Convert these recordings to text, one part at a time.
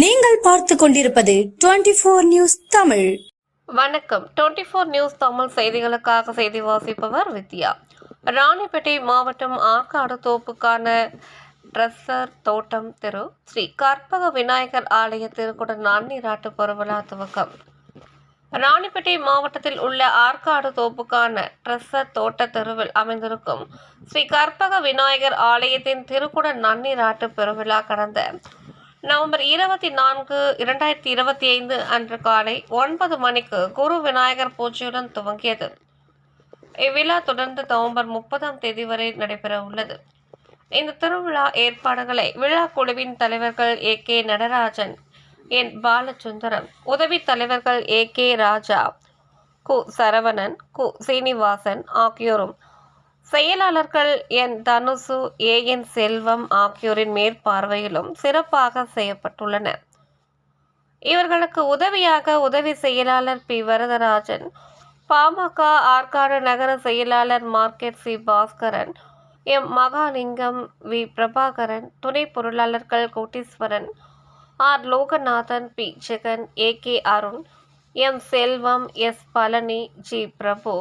நீங்கள் பார்த்து கொண்டிருப்பது டுவெண்டி போர் நியூஸ் தமிழ். வணக்கம். டுவெண்ட்டி ஃபோர் நியூஸ் தமிழ் செய்திகளுக்காக செய்தி வாசிப்பவர் வித்யா. ராணிப்பேட்டை மாவட்டம் ஆற்காடு தோப்புக்கான ட்ரெஸ்ஸர் தோட்டம் தெரு ஸ்ரீ கற்பக விநாயகர் ஆலய திருக்குட நன்னீராட்டு பெருவிழா துவக்கம். ராணிப்பேட்டை மாவட்டத்தில் உள்ள ஆற்காடு தோப்புக்கான ட்ரெஸ்ஸர் தோட்ட தெருவில் அமைந்திருக்கும் ஸ்ரீ கற்பக விநாயகர் ஆலயத்தின் திருக்குட நன்னீராட்டு பெருவிழா கடந்த நவம்பர் இருபத்தி நான்கு இரண்டாயிரத்தி இருபத்தி ஐந்து அன்று காலை ஒன்பது மணிக்கு குரு விநாயகர் பூஜையுடன் துவங்கியது. இவ்விழா தொடர்ந்து நவம்பர் முப்பதாம் தேதி வரை நடைபெற உள்ளது. இந்த திருவிழா ஏற்பாடுகளை விழா குழுவின் தலைவர்கள் A K Natarajan N Balasundaram உதவி தலைவர்கள் ஏ கே ராஜா கு சரவணன் கு சீனிவாசன் ஆகியோரும் செயலாளர்கள் என் தனுசு ஏ என் செல்வம் ஆகியோரின் மேற்பார்வையிலும் சிறப்பாக செய்யப்பட்டுள்ளன. இவர்களுக்கு உதவியாக உதவி செயலாளர் பி. வரதராஜன் பாமக ஆற்காடு நகர செயலாளர் market C. Bhaskaran M. Mahalingam V. Prabhakaran துணை பொருளாளர்கள் Kotteeswaran R. Loganathan P. Jagan A. K. Arun M. Selvam S. Palani G. Prabhu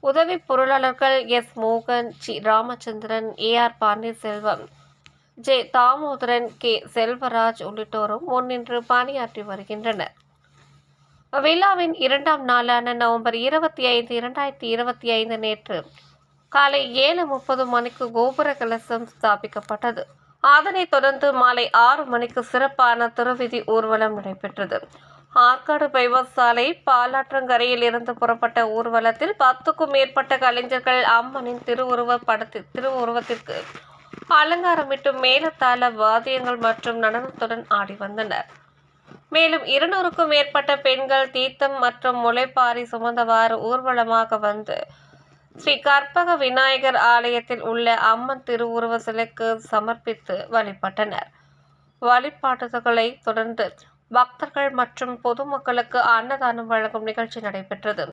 உதவி பொருளாளர்கள் எஸ் மோகன் G Ramachandran A R Pandiyaselvam J Damodaran K Selvaraj உள்ளிட்டோரும் முன்னின்று பணியாற்றி வருகின்றனர். விழாவின் இரண்டாம் நாளான நவம்பர் இருபத்தி ஐந்து இரண்டாயிரத்தி இருபத்தி ஐந்து நேற்று காலை ஏழு முப்பது மணிக்கு கோபுர கலசம் ஸ்தாபிக்கப்பட்டது. அதனைத் தொடர்ந்து மாலை ஆறு மணிக்கு சிறப்பான திருவிதி ஊர்வலம் நடைபெற்றது. ஆற்காடு பைபாஸ் சாலை பாலாற்றங்கரையில் இருந்து புறப்பட்ட ஊர்வலத்தில் பத்துக்கும் மேற்பட்ட கலைஞர்கள் அம்மனின் திருவுருவ படத்தில் திருவுருவத்திற்கு அலங்காரமிட்டு மேலத்தாள வாத்தியங்கள் மற்றும் நடனத்துடன் ஆடி வந்தனர். மேலும் இருநூறுக்கும் மேற்பட்ட பெண்கள் தீர்த்தம் மற்றும் முளைப்பாரி சுமந்தவாறு ஊர்வலமாக வந்து ஸ்ரீ கற்பக விநாயகர் ஆலயத்தில் உள்ள அம்மன் திருவுருவ சிலைக்கு சமர்ப்பித்து வழிபட்டனர். வழிபாட்டுகளை தொடர்ந்து பக்தர்கள் மற்றும் பொதுமக்களுக்கு அன்னதானம் வழங்கும் நிகழ்ச்சி நடைபெற்றது.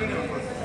Happy New Year.